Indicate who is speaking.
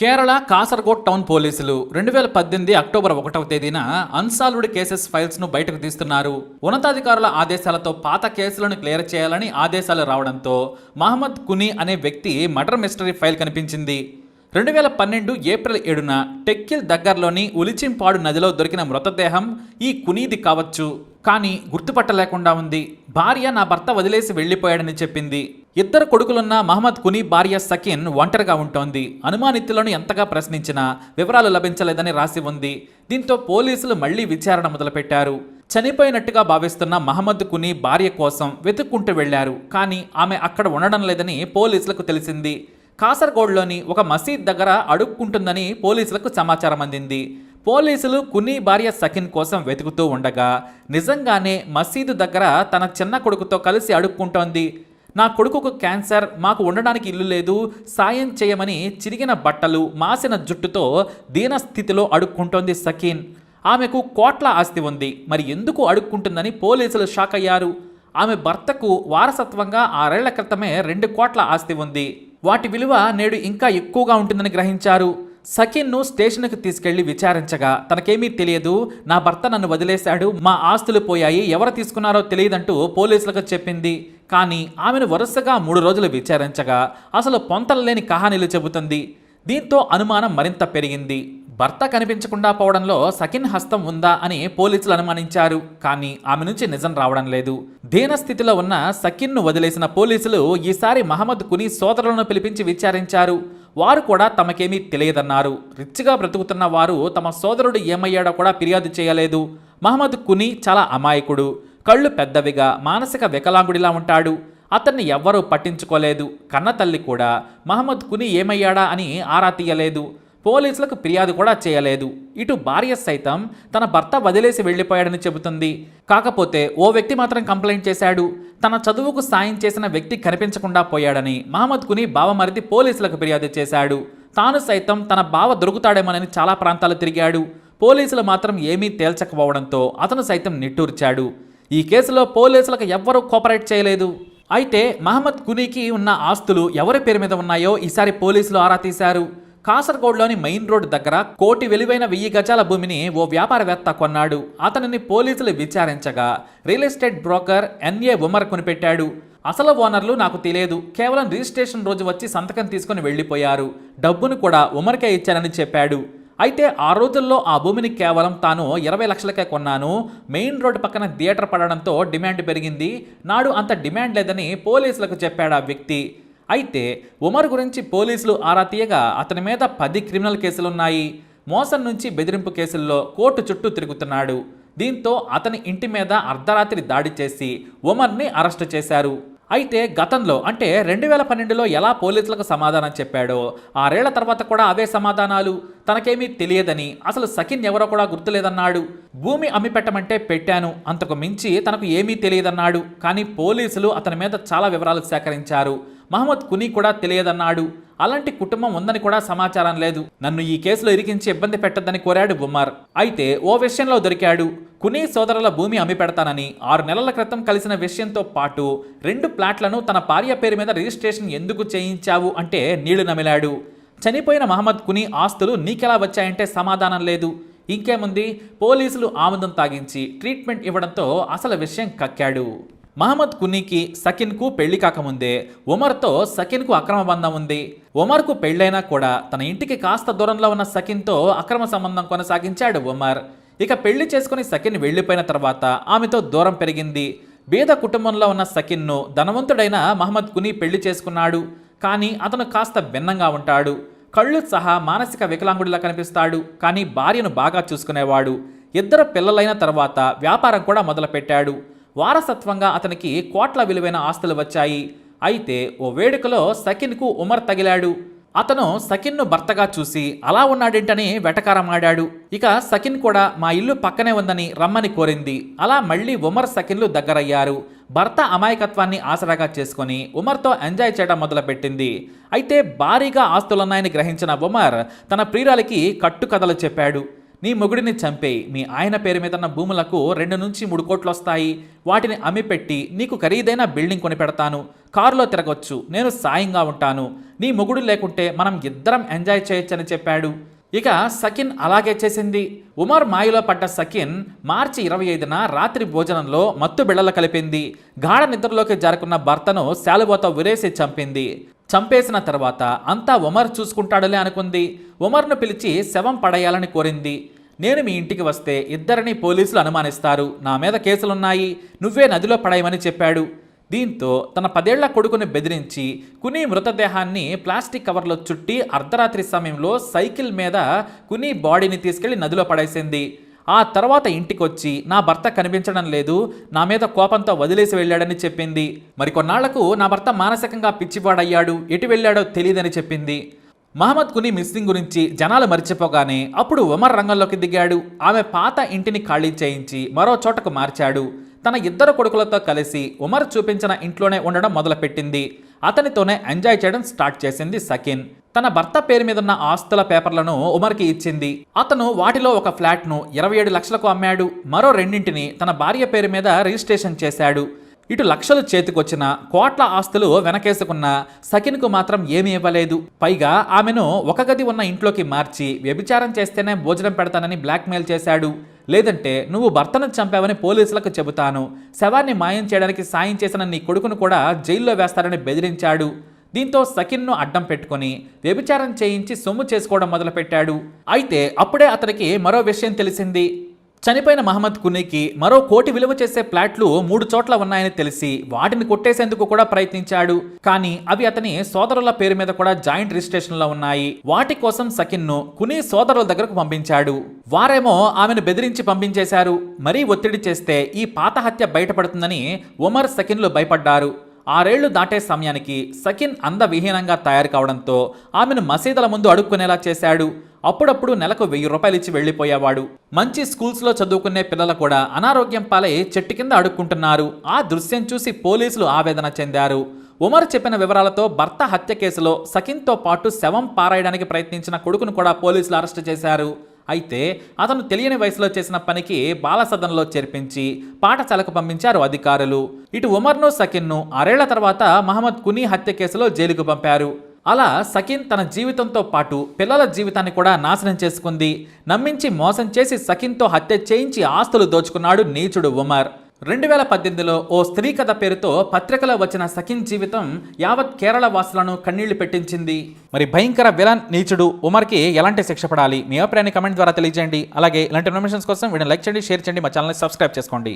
Speaker 1: Kerala Kasaragod town పోలీసులు రెండు వేల పద్దెనిమిది అక్టోబర్ ఒకటవ తేదీన అన్సాల్వ్డ్ కేసెస్ ఫైల్స్ను బయటకు తీస్తున్నారు. ఉన్నతాధికారుల ఆదేశాలతో పాత కేసులను క్లియర్ చేయాలని ఆదేశాలు రావడంతో మహమ్మద్ కునీ అనే వ్యక్తి మర్డర్ మిస్టరీ ఫైల్ కనిపించింది. రెండు వేల పన్నెండు ఏప్రిల్ ఏడున టెక్కిల్ దగ్గరలోని ఉలిచింపాడు నదిలో దొరికిన మృతదేహం ఈ కునీది కావచ్చు. కానీ గుర్తుపట్టలేకుండా ఉంది. భార్య నా భర్త వదిలేసి వెళ్ళిపోయాడని చెప్పింది. ఇద్దరు కొడుకులున్న మహమ్మద్ కునీ భార్య సకిన్ ఒంటరిగా ఉంటోంది. అనుమానితులను ఎంతగా ప్రశ్నించినా వివరాలు లభించలేదని రాసి ఉంది. దీంతో పోలీసులు మళ్ళీ విచారణ మొదలుపెట్టారు. చనిపోయినట్టుగా భావిస్తున్న మహమ్మద్ కునీ భార్య కోసం వెతుక్కుంటూ వెళ్ళారు. కానీ ఆమె అక్కడ ఉండడం లేదని పోలీసులకు తెలిసింది. కాసర్గోడ్లోని ఒక మసీద్ దగ్గర అడుక్కుంటుందని పోలీసులకు సమాచారం అందింది. పోలీసులు కునీ భార్య సకిన్ కోసం వెతుకుతూ ఉండగా నిజంగానే మసీదు దగ్గర తన చిన్న కొడుకుతో కలిసి అడుక్కుంటోంది. నా కొడుకుకు క్యాన్సర్ మాకు ఉండడానికి ఇల్లు లేదు సాయం చేయమని చిరిగిన బట్టలు మాసిన జుట్టుతో దీనస్థితిలో అడుక్కుంటోంది సకీన్ ఆమెకు కోట్ల ఆస్తి ఉంది మరి ఎందుకు అడుక్కుంటుందని పోలీసులు షాక్ అయ్యారు. ఆమె భర్తకు వారసత్వంగా ఆరేళ్ళ క్రితమే రెండు కోట్ల ఆస్తి ఉంది. వాటి విలువ నేడు ఇంకా ఎక్కువగా ఉంటుందని గ్రహించారు. సకిన్ను స్టేషన్కు తీసుకెళ్ళి విచారించగా తనకేమీ తెలియదు నా భర్త నన్ను వదిలేశాడు మా ఆస్తులు పోయాయి ఎవరు తీసుకున్నారో తెలియదంటూ పోలీసులకు చెప్పింది. కానీ ఆమెను వరుసగా మూడు రోజులు విచారించగా అసలు పొంతలలేని కహానీలు చెబుతుంది. దీంతో అనుమానం మరింత పెరిగింది. భర్త కనిపించకుండా పోవడంలో సకిన్ హస్తం ఉందా అని పోలీసులు అనుమానించారు కానీ ఆమె నుంచి నిజం రావడం లేదు. దీనస్థితిలో ఉన్న సకిన్ను వదిలేసిన పోలీసులు ఈసారి మహమ్మద్ కుని సోదరులను పిలిపించి విచారించారు. వారు కూడా తమకేమీ తెలియదన్నారు. రిచ్గా బ్రతుకుతున్న వారు తమ సోదరుడు ఏమయ్యాడో కూడా ఫిర్యాదు చేయలేదు. మహమ్మద్ కుని చాలా అమాయకుడు. కళ్ళు పెద్దవిగా మానసిక వికలాంగుడిలా ఉంటాడు. అతన్ని ఎవ్వరూ పట్టించుకోలేదు. కన్న తల్లి కూడా మహమ్మద్ కుని ఏమయ్యాడా? అని ఆరా తీయలేదు. పోలీసులకు ఫిర్యాదు కూడా చేయలేదు. ఇటు భార్య సైతం తన భర్త వదిలేసి వెళ్ళిపోయాడని చెబుతుంది. కాకపోతే ఓ వ్యక్తి మాత్రం కంప్లైంట్ చేశాడు. తన చదువుకు సాయం చేసిన వ్యక్తి కనిపించకుండా పోయాడని మహమ్మద్ కుని బావమరిది పోలీసులకు ఫిర్యాదు చేశాడు. తాను సైతం తన బావ దొరుకుతాడేమోనని చాలా ప్రాంతాలు తిరిగాడు. పోలీసులు మాత్రం ఏమీ తేల్చకపోవడంతో అతను సైతం నిట్టూర్చాడు. ఈ కేసులో పోలీసులకు ఎవ్వరూ కోఆపరేట్ చేయలేదు. అయితే మహమ్మద్ కునీకి ఉన్న ఆస్తులు ఎవరి పేరు మీద ఉన్నాయో ఈసారి పోలీసులు ఆరా తీశారు. కాసర్గోడ్లోని మెయిన్ రోడ్ దగ్గర కోటి విలువైన వెయ్యి గజాల భూమిని ఓ వ్యాపారవేత్త కొన్నాడు. అతనిని పోలీసులు విచారించగా real estate broker NA Umar కొనిపెట్టాడు. అసలు ఓనర్లు నాకు తెలియదు. కేవలం రిజిస్ట్రేషన్ రోజు వచ్చి సంతకం తీసుకుని వెళ్ళిపోయారు. డబ్బును కూడా ఉమర్కే ఇచ్చానని చెప్పాడు. అయితే ఆ రోజుల్లో ఆ భూమిని కేవలం తాను ఇరవై లక్షలకే కొన్నాను. మెయిన్ రోడ్ పక్కన థియేటర్ పడడంతో డిమాండ్ పెరిగింది. నాడు అంత డిమాండ్ లేదని పోలీసులకు చెప్పాడు ఆ వ్యక్తి. అయితే ఉమర్ గురించి పోలీసులు ఆరా తీయగా అతని మీద పది క్రిమినల్ కేసులున్నాయి. మోసం నుంచి బెదిరింపు కేసుల్లో కోర్టు చుట్టూ తిరుగుతున్నాడు. దీంతో అతని ఇంటి మీద అర్ధరాత్రి దాడి చేసి ఉమర్ని అరెస్టు చేశారు. అయితే గతంలో అంటే రెండు వేల పన్నెండులో ఎలా పోలీసులకు సమాధానం చెప్పాడో ఆరేళ్ళ తర్వాత కూడా అవే సమాధానాలు. తనకేమీ తెలియదని అసలు సకిన్ ఎవరో కూడా గుర్తులేదన్నాడు. భూమి అమ్మి పెట్టమంటే పెట్టాను అంతకు మించి తనకు ఏమీ తెలియదన్నాడు. కానీ పోలీసులు అతని మీద చాలా వివరాలు సేకరించారు. మహమ్మద్ కునీ కూడా తెలియదన్నాడు. అలాంటి కుటుంబం ఉందని కూడా సమాచారం లేదు. నన్ను ఈ కేసులో ఇరికించి ఇబ్బంది పెట్టద్దని కోరాడు ఉమర్ అయితే ఓ విషయంలో దొరికాడు. కునీ సోదరుల భూమి అమ్మి పెడతానని ఆరు నెలల క్రితం కలిసిన విషయంతో పాటు రెండు ప్లాట్లను తన భార్య పేరు మీద రిజిస్ట్రేషన్ ఎందుకు చేయించావు అంటే నీళ్ళు నమిలాడు. చనిపోయిన మహమ్మద్ కునీ ఆస్తులు నీకెలా వచ్చాయంటే సమాధానం లేదు. ఇంకేముంది? పోలీసులు ఆముదం తాగించి ట్రీట్మెంట్ ఇవ్వడంతో అసలు విషయం కక్కాడు. మహమ్మద్ కునీకి సకిన్కు పెళ్ళి కాకముందే ఉమర్తో సకిన్కు అక్రమ బంధం ఉంది. ఉమర్కు పెళ్ళైనా కూడా తన ఇంటికి కాస్త దూరంలో ఉన్న సకిన్తో అక్రమ సంబంధం కొనసాగించాడు ఉమర్. ఇక పెళ్ళి చేసుకుని సకిన్ వెళ్ళిపోయిన తర్వాత ఆమెతో దూరం పెరిగింది. బీద కుటుంబంలో ఉన్న సకిన్ను ధనవంతుడైన మహమ్మద్ కునీ పెళ్ళి చేసుకున్నాడు. కానీ అతను కాస్త భిన్నంగా ఉంటాడు. కళ్ళు సహా మానసిక వికలాంగుడిలా కనిపిస్తాడు. కానీ భార్యను బాగా చూసుకునేవాడు. ఇద్దరు పిల్లలైన తర్వాత వ్యాపారం కూడా మొదలుపెట్టాడు. వారసత్వంగా అతనికి కోట్ల విలువైన ఆస్తులు వచ్చాయి. అయితే ఓ వేడుకలో సకిన్కు ఉమర్ తగిలాడు. అతను సకిన్ను భర్తగా చూసి అలా ఉన్నాడేంటని వెటకారమాడాడు ఇక సకిన్ కూడా మా ఇల్లు పక్కనే ఉందని రమ్మని కోరింది. అలా మళ్ళీ ఉమర్ సకిన్లు దగ్గరయ్యారు. భర్త అమాయకత్వాన్ని ఆసరాగా చేసుకొని ఉమర్తో ఎంజాయ్ చేయడం మొదలుపెట్టింది. అయితే భారీగా ఆస్తులున్నాయని గ్రహించిన ఉమర్ తన ప్రియురాలికి కట్టుకథలు చెప్పాడు. నీ మొగుడిని చంపేయి. మీ ఆయన పేరు మీద ఉన్న భూములకు రెండు నుంచి మూడు కోట్లు వస్తాయి వాటిని అమ్మిపెట్టి నీకు ఖరీదైన బిల్డింగ్ కొనిపెడతాను. కారులో తిరగొచ్చు. నేను సాయంగా ఉంటాను. నీ మొగుడు లేకుంటే మనం ఇద్దరం ఎంజాయ్ చేయొచ్చని చెప్పాడు. ఇక సకిన్ అలాగే చేసింది. ఉమర్ మాయలో పడ్డ సకిన్ మార్చి ఇరవై ఐదున రాత్రి భోజనంలో మత్తు బిళ్ళలు కలిపింది. గాఢ నిద్రలోకి జారుకున్న భర్తను శాలువతో ఉరేసి చంపింది. చంపేసిన తర్వాత అంతా ఉమర్ చూసుకుంటాడులే అనుకుంది. ఉమర్ను పిలిచి శవం పడేయాలని కోరింది. నేను మీ ఇంటికి వస్తే ఇద్దరిని పోలీసులు అనుమానిస్తారు. నా మీద కేసులున్నాయి. నువ్వే నదిలో పడేయమని చెప్పాడు. దీంతో తన పదేళ్ళ కొడుకుని బెదిరించి కుని మృతదేహాన్ని ప్లాస్టిక్ కవర్లో చుట్టి అర్ధరాత్రి సమయంలో సైకిల్ మీద కుని బాడీని తీసుకెళ్ళి నదిలో పడేసింది. ఆ తర్వాత ఇంటికొచ్చి నా భర్త కనిపించడం లేదు నా మీద కోపంతో వదిలేసి వెళ్ళాడని చెప్పింది. మరికొన్నాళ్ళకు నా భర్త మానసికంగా పిచ్చివాడయ్యాడు ఎటు వెళ్ళాడో తెలియదని చెప్పింది. మహమ్మద్ కుని మిస్సింగ్ గురించి జనాలు మర్చిపోగానే అప్పుడు ఉమర్ రంగంలోకి దిగాడు. ఆమె పాత ఇంటిని ఖాళీ చేయించి మరో చోటకు మార్చాడు. తన ఇద్దరు కొడుకులతో కలిసి ఉమర్ చూపించిన ఇంట్లోనే ఉండడం మొదలుపెట్టింది. అతనితోనే ఎంజాయ్ చేయడం స్టార్ట్ చేసింది సకిన్. తన భర్త పేరు మీద ఉన్న ఆస్తుల పేపర్లను ఉమర్కి ఇచ్చింది. అతను వాటిలో ఒక ఫ్లాట్ను ఇరవై ఏడు లక్షలకు అమ్మాడు. మరో రెండింటిని తన భార్య పేరు మీద రిజిస్ట్రేషన్ చేశాడు. ఇటు లక్షలు చేతికొచ్చిన కోట్ల ఆస్తులు వెనకేసుకున్న సకిన్కు మాత్రం ఏమీ ఇవ్వలేదు. పైగా ఆమెను ఒక గది ఉన్న ఇంట్లోకి మార్చి వ్యభిచారం చేస్తేనే భోజనం పెడతానని బ్లాక్మెయిల్ చేశాడు. లేదంటే నువ్వు భర్తను చంపావని పోలీసులకు చెబుతాను. శవాన్ని మాయం చేయడానికి సాయం చేసిన నీ కొడుకును కూడా జైల్లో వేస్తారని బెదిరించాడు. దీంతో సకిన్ను అడ్డం పెట్టుకొని వ్యభిచారం చేయించి సొమ్ము చేసుకోవడం మొదలుపెట్టాడు. అయితే అప్పుడే అతనికి మరో విషయం తెలిసింది. చనిపోయిన మహమ్మద్ కునీకి మరో కోటి విలువ చేసే ప్లాట్లు మూడు చోట్ల ఉన్నాయని తెలిసి వాటిని కొట్టేసేందుకు కూడా ప్రయత్నించాడు. కానీ అవి అతని సోదరుల పేరు మీద కూడా జాయింట్ రిజిస్ట్రేషన్లో ఉన్నాయి. వాటి కోసం సకిన్ను కునీ సోదరుల దగ్గరకు పంపించాడు. వారేమో ఆమెను బెదిరించి పంపించేశారు. మరీ ఒత్తిడి చేస్తే ఈ పాత హత్య బయటపడుతుందని ఉమర్ సకిన్లు భయపడ్డారు. ఆరేళ్ళు దాటే సమయానికి సకిన్ అందవిహీనంగా తయారు కావడంతో ఆమెను మసీదుల ముందు అడుక్కునేలా చేశాడు. అప్పుడప్పుడు నెలకు వెయ్యి రూపాయలు ఇచ్చి వెళ్ళిపోయేవాడు. మంచి స్కూల్స్లో చదువుకునే పిల్లలు కూడా అనారోగ్యం పాలై చెట్టు కింద అడుక్కుంటున్నారు. ఆ దృశ్యం చూసి పోలీసులు ఆవేదన చెందారు. ఉమర్ చెప్పిన వివరాలతో భర్త హత్య కేసులో సకిన్తో పాటు శవం పారాయడానికి ప్రయత్నించిన కొడుకును కూడా పోలీసులు అరెస్టు చేశారు. అయితే అతను తెలియని వయసులో చేసిన పనికి బాలసదనంలో చేర్పించి పాఠశాలకు పంపించారు అధికారులు. ఇటు ఉమర్ను సకిన్ను ఆరేళ్ళ తర్వాత మహమ్మద్ కునీ హత్య కేసులో జైలుకు పంపారు. అలా సకిన్ తన జీవితంతో పాటు పిల్లల జీవితాన్ని కూడా నాశనం చేసుకుంది. నమ్మించి మోసం చేసి సకిన్తో హత్య చేయించి ఆస్తులు దోచుకున్నాడు నీచుడు ఉమర్. రెండు వేల పద్దెనిమిదిలో ఓ స్త్రీ కథ పేరుతో పత్రికలో వచ్చిన సకిన్ జీవితం యావత్ కేరళ వాసులను కన్నీళ్ళు పెట్టించింది. మరి భయంకర విలన్ నీచుడు ఉమర్కి ఎలాంటి శిక్ష పడాలి? మీ అభిప్రాయాన్ని కమెంట్ ద్వారా తెలియజేయండి. అలాగే ఇలాంటి ఇన్ఫర్మేషన్స్ కోసం వీడియో లైక్ చేయండి షేర్ చేయండి మా ఛానల్ని సబ్స్క్రైబ్ చేసుకోండి.